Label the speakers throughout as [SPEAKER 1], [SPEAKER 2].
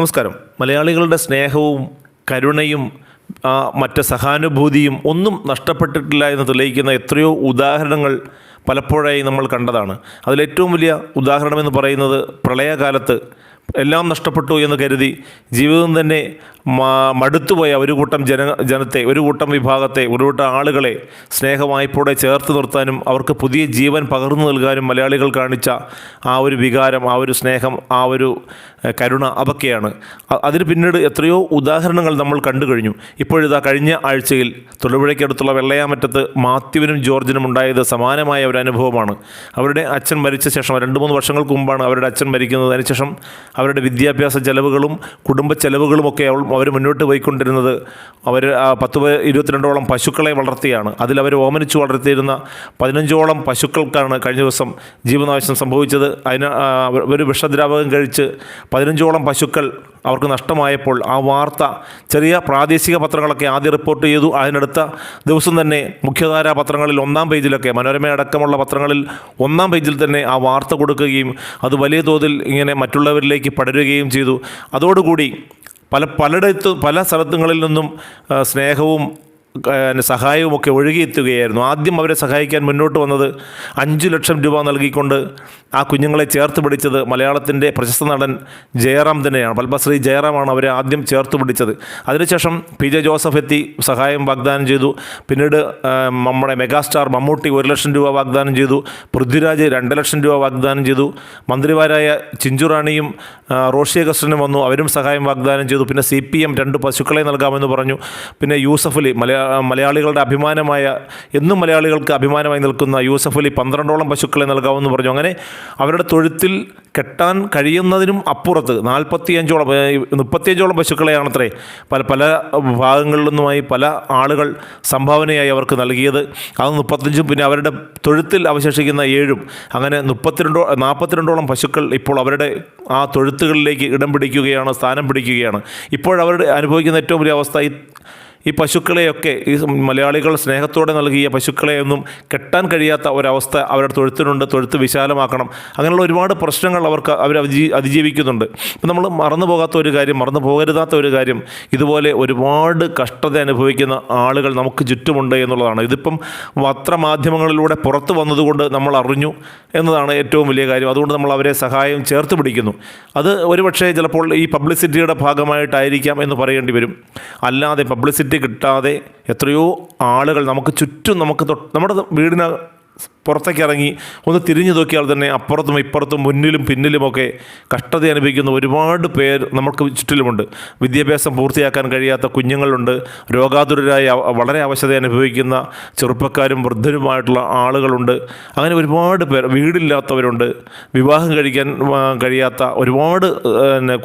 [SPEAKER 1] നമസ്കാരം. മലയാളികളുടെ സ്നേഹവും കരുണയും മറ്റ് സഹാനുഭൂതിയും ഒന്നും നഷ്ടപ്പെട്ടിട്ടില്ല എന്ന് തെളിയിക്കുന്ന എത്രയോ ഉദാഹരണങ്ങൾ പലപ്പോഴായി നമ്മൾ കണ്ടതാണ്. അതിലേറ്റവും വലിയ ഉദാഹരണമെന്ന് പറയുന്നത് പ്രളയകാലത്ത് എല്ലാം നഷ്ടപ്പെട്ടു എന്ന് കരുതി ജീവിതം തന്നെ മടുത്തുപോയ ഒരു കൂട്ടം ജന ജനത്തെ ഒരു കൂട്ടം വിഭാഗത്തെ ഒരു കൂട്ടം ആളുകളെ സ്നേഹവായ്പോടെ ചേർത്ത് നിർത്താനും അവർക്ക് പുതിയ ജീവൻ പകർന്നു നൽകാനും മലയാളികൾ കാണിച്ച ആ ഒരു വികാരം ആ ഒരു സ്നേഹം ആ ഒരു കരുണ അതൊക്കെയാണ്. അതിന് പിന്നീട് എത്രയോ ഉദാഹരണങ്ങൾ നമ്മൾ കണ്ടു കഴിഞ്ഞു. ഇപ്പോഴിതാ കഴിഞ്ഞ ആഴ്ചയിൽ തൊടുപുഴയ്ക്കടുത്തുള്ള വെള്ളയാമറ്റത്ത് മാത്യുവിനും ജോർജിനും ഉണ്ടായത് സമാനമായ ഒരു അനുഭവമാണ്. അവരുടെ അച്ഛൻ മരിച്ച ശേഷം രണ്ട് മൂന്ന് വർഷങ്ങൾക്ക് മുമ്പാണ് അവരുടെ അച്ഛൻ മരിക്കുന്നത്. അതിനുശേഷം അവരുടെ വിദ്യാഭ്യാസ ചെലവുകളും കുടുംബ ചെലവുകളുമൊക്കെ അവൾ അവർ മുന്നോട്ട് പോയിക്കൊണ്ടിരുന്നത്. അവർ പത്ത് ഇരുപത്തിരണ്ടോളം പശുക്കളെ വളർത്തിയാണ്. അതിൽ അവർ ഓമനിച്ചു വളർത്തിയിരുന്ന പതിനഞ്ചോളം പശുക്കൾക്കാണ് കഴിഞ്ഞ ദിവസം ജീവനാശം സംഭവിച്ചത്. അതിന് ഒരു വിഷദ്രാവകം കഴിച്ച് പതിനഞ്ചോളം പശുക്കൾ അവർക്ക് നഷ്ടമായപ്പോൾ ആ വാർത്ത ചെറിയ പ്രാദേശിക പത്രങ്ങളൊക്കെ ആദ്യം റിപ്പോർട്ട് ചെയ്തു. അതിനടുത്ത ദിവസം തന്നെ മുഖ്യധാരാ പത്രങ്ങളിൽ ഒന്നാം പേജിലൊക്കെ മനോരമ അടക്കമുള്ള പത്രങ്ങളിൽ ഒന്നാം പേജിൽ തന്നെ ആ വാർത്ത കൊടുക്കുകയും അത് വലിയ തോതിൽ ഇങ്ങനെ മറ്റുള്ളവരിലേക്ക് പടരുകയും ചെയ്തു. അതോടുകൂടി പല പലയിടത്തും പല സ്ഥലത്തുങ്ങളിൽ നിന്നും സ്നേഹവും ആ, സഹായവും ഒക്കെ ഒഴുകിയെത്തുകയായിരുന്നു. ആദ്യം അവരെ സഹായിക്കാൻ മുന്നോട്ട് വന്നത് അഞ്ചു ലക്ഷം രൂപ നൽകിക്കൊണ്ട് ആ കുഞ്ഞുങ്ങളെ ചേർത്ത് പിടിച്ചത് മലയാളത്തിന്റെ പ്രശസ്ത നടൻ ജയറാം തന്നെയാണ്. പത്മശ്രീ ജയറാമാണ് അവരെ ആദ്യം ചേർത്ത് പിടിച്ചത്. അതിനുശേഷം പി ജെ ജോസഫ് എത്തി സഹായം വാഗ്ദാനം ചെയ്തു. പിന്നീട് നമ്മുടെ മെഗാസ്റ്റാർ മമ്മൂട്ടി ഒരു ലക്ഷം രൂപ വാഗ്ദാനം ചെയ്തു. പൃഥ്വിരാജ് രണ്ട് ലക്ഷം രൂപ വാഗ്ദാനം ചെയ്തു. മന്ത്രിമാരായ ചിഞ്ചുറാണിയും റോഷി അഗസ്റ്റനും വന്നു. അവരും സഹായം വാഗ്ദാനം ചെയ്തു. പിന്നെ സി പി എം രണ്ട് പശുക്കളെ നൽകാമെന്ന് പറഞ്ഞു. പിന്നെ യൂസഫ് അലി മലയാ മലയാളികളുടെ അഭിമാനമായ എന്നും മലയാളികൾക്ക് അഭിമാനമായി നിൽക്കുന്ന യൂസഫ് അലി പന്ത്രണ്ടോളം പശുക്കളെ നൽകാമെന്ന് പറഞ്ഞു. അങ്ങനെ അവരുടെ തൊഴുത്തിൽ കെട്ടാൻ കഴിയുന്നതിനും അപ്പുറത്ത് നാൽപ്പത്തിയഞ്ചോളം മുപ്പത്തിയഞ്ചോളം പശുക്കളെയാണത്രേ പല പല ഭാഗങ്ങളിൽ നിന്നുമായി പല ആളുകൾ സംഭാവനയായി അവർക്ക് നൽകിയത്. അത് മുപ്പത്തഞ്ചും പിന്നെ അവരുടെ തൊഴുത്തിൽ അവശേഷിക്കുന്ന ഏഴും. അങ്ങനെ മുപ്പത്തിരണ്ടോ നാൽപ്പത്തിരണ്ടോളം പശുക്കൾ ഇപ്പോൾ അവരുടെ ആ തൊഴുത്തുകളിലേക്ക് ഇടം പിടിക്കുകയാണ് സ്ഥാനം പിടിക്കുകയാണ്. ഇപ്പോഴവരുടെ അനുഭവിക്കുന്ന ഏറ്റവും വലിയ അവസ്ഥ ഈ ഈ പശുക്കളെയൊക്കെ ഈ മലയാളികൾ സ്നേഹത്തോടെ നൽകിയ പശുക്കളെയൊന്നും കെട്ടാൻ കഴിയാത്ത ഒരവസ്ഥ അവരുടെ തൊഴുത്തിനുണ്ട് തൊഴുത്ത് വിശാലമാക്കണം. അങ്ങനെയുള്ള ഒരുപാട് പ്രശ്നങ്ങൾ അവർക്ക് അവർ അതിജീ അതിജീവിക്കുന്നുണ്ട്. ഇപ്പം നമ്മൾ മറന്നു പോകാത്ത ഒരു കാര്യം മറന്നു പോകരുതാത്ത ഒരു കാര്യം ഇതുപോലെ ഒരുപാട് കഷ്ടത അനുഭവിക്കുന്ന ആളുകൾ നമുക്ക് ചുറ്റുമുണ്ട് എന്നുള്ളതാണ്. ഇതിപ്പം പത്രമാധ്യമങ്ങളിലൂടെ പുറത്തു വന്നതുകൊണ്ട് നമ്മൾ അറിഞ്ഞു എന്നതാണ് ഏറ്റവും വലിയ കാര്യം. അതുകൊണ്ട് നമ്മൾ അവരെ സഹായം ചേർത്ത് പിടിക്കുന്നു. അത് ഒരുപക്ഷേ ചിലപ്പോൾ ഈ പബ്ലിസിറ്റിയുടെ ഭാഗമായിട്ടായിരിക്കാം എന്ന് പറയേണ്ടി വരും. അല്ലാതെ പബ്ലിസിറ്റി കിട്ടാതെ എത്രയോ ആളുകൾ നമുക്ക് ചുറ്റും നമുക്ക് നമ്മുടെ വീടിന് പുറത്തേക്ക് ഇറങ്ങി ഒന്ന് തിരിഞ്ഞു നോക്കിയാൽ തന്നെ അപ്പുറത്തും ഇപ്പുറത്തും മുന്നിലും പിന്നിലുമൊക്കെ കഷ്ടത അനുഭവിക്കുന്ന ഒരുപാട് പേർ നമുക്ക് ചുറ്റിലുമുണ്ട്. വിദ്യാഭ്യാസം പൂർത്തിയാക്കാൻ കഴിയാത്ത കുഞ്ഞുങ്ങളുണ്ട്. രോഗാതുരരായ വളരെ അവശത അനുഭവിക്കുന്ന ചെറുപ്പക്കാരും വൃദ്ധരുമായിട്ടുള്ള ആളുകളുണ്ട്. അങ്ങനെ ഒരുപാട് പേർ വീടില്ലാത്തവരുണ്ട്. വിവാഹം കഴിക്കാൻ കഴിയാത്ത ഒരുപാട്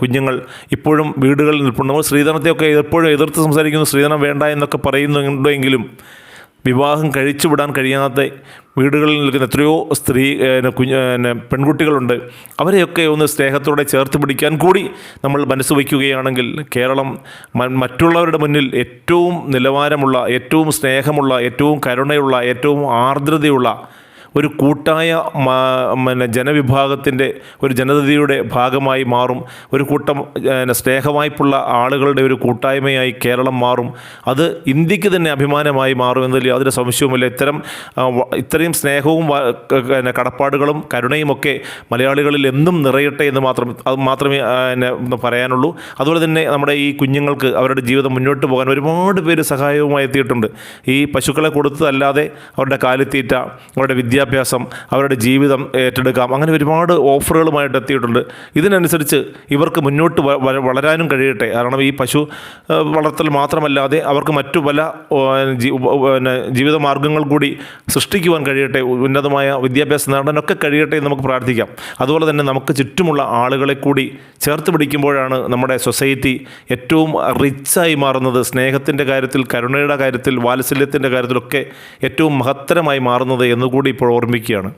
[SPEAKER 1] കുഞ്ഞുങ്ങൾ ഇപ്പോഴും വീടുകളിൽ നിൽപ്പുണ്ട്. നമ്മൾ സ്ത്രീധനത്തെയൊക്കെ എപ്പോഴും എതിർത്ത് സംസാരിക്കുന്നു. സ്ത്രീധനം വേണ്ട എന്നൊക്കെ പറയുന്നുണ്ടെങ്കിലും വിവാഹം കഴിച്ചു വിടാൻ കഴിയാത്ത വീടുകളിൽ നിൽക്കുന്ന എത്രയോ സ്ത്രീ കുഞ്ഞു പെൺകുട്ടികളുണ്ട്. അവരെയൊക്കെ ഒന്ന് സ്നേഹത്തോടെ ചേർത്ത് പിടിക്കാൻ കൂടി നമ്മൾ മനസ്സ് വയ്ക്കുകയാണെങ്കിൽ കേരളം മറ്റുള്ളവരുടെ മുന്നിൽ ഏറ്റവും നിലവാരമുള്ള ഏറ്റവും സ്നേഹമുള്ള ഏറ്റവും കരുണയുള്ള ഏറ്റവും ആർദ്രതയുള്ള ഒരു കൂട്ടായ പിന്നെ ജനവിഭാഗത്തിന്റെ ഒരു ജനതയുടെ ഭാഗമായി മാറും. ഒരു കൂട്ടം സ്നേഹവായ്പുള്ള ആളുകളുടെ ഒരു കൂട്ടായ്മയായി കേരളം മാറും. അത് ഇന്ത്യയ്ക്ക് തന്നെ അഭിമാനമായി മാറും എന്നതിൽ യാതൊരു സംശയവുമില്ല. ഇത്തരം ഇത്രയും സ്നേഹവും പിന്നെ കടപ്പാടുകളും കരുണയുമൊക്കെ മലയാളികളിൽ എന്നും നിറയട്ടെ എന്ന് മാത്രം അത് മാത്രമേ എന്നെ പറയാനുള്ളൂ. അതുപോലെ തന്നെ നമ്മുടെ ഈ കുഞ്ഞുങ്ങൾക്ക് അവരുടെ ജീവിതം മുന്നോട്ട് പോകാൻ ഒരുപാട് പേര് സഹായവുമായി എത്തിയിട്ടുണ്ട്. ഈ പശുക്കളെ കൊടുത്തതല്ലാതെ അവരുടെ കാലിത്തീറ്റ അവരുടെ വിദ്യാഭ്യാസം അവരുടെ ജീവിതം ഏറ്റെടുക്കാം. അങ്ങനെ ഒരുപാട് ഓഫറുകളുമായിട്ട് എത്തിയിട്ടുണ്ട്. ഇതിനനുസരിച്ച് ഇവർക്ക് മുന്നോട്ട് വളരാനും കഴിയട്ടെ. കാരണം ഈ പശു വളർത്തൽ മാത്രമല്ലാതെ അവർക്ക് മറ്റു പല പിന്നെ ജീവിത മാർഗങ്ങൾ കൂടി സൃഷ്ടിക്കുവാൻ കഴിയട്ടെ. ഉന്നതമായ വിദ്യാഭ്യാസം നേടാനൊക്കെ കഴിയട്ടെ എന്ന് നമുക്ക് പ്രാർത്ഥിക്കാം. അതുപോലെ തന്നെ നമുക്ക് ചുറ്റുമുള്ള ആളുകളെ കൂടി ചേർത്ത് പിടിക്കുമ്പോഴാണ് നമ്മുടെ സൊസൈറ്റി ഏറ്റവും റിച്ചായി മാറുന്നത്. സ്നേഹത്തിന്റെ കാര്യത്തിൽ കരുണയുടെ കാര്യത്തിൽ വാത്സല്യത്തിന്റെ കാര്യത്തിലൊക്കെ ഏറ്റവും മഹത്തരമായി മാറുന്നത് എന്നുകൂടി ഇപ്പോൾ ഓർമ്മിക്കുകയാണ്.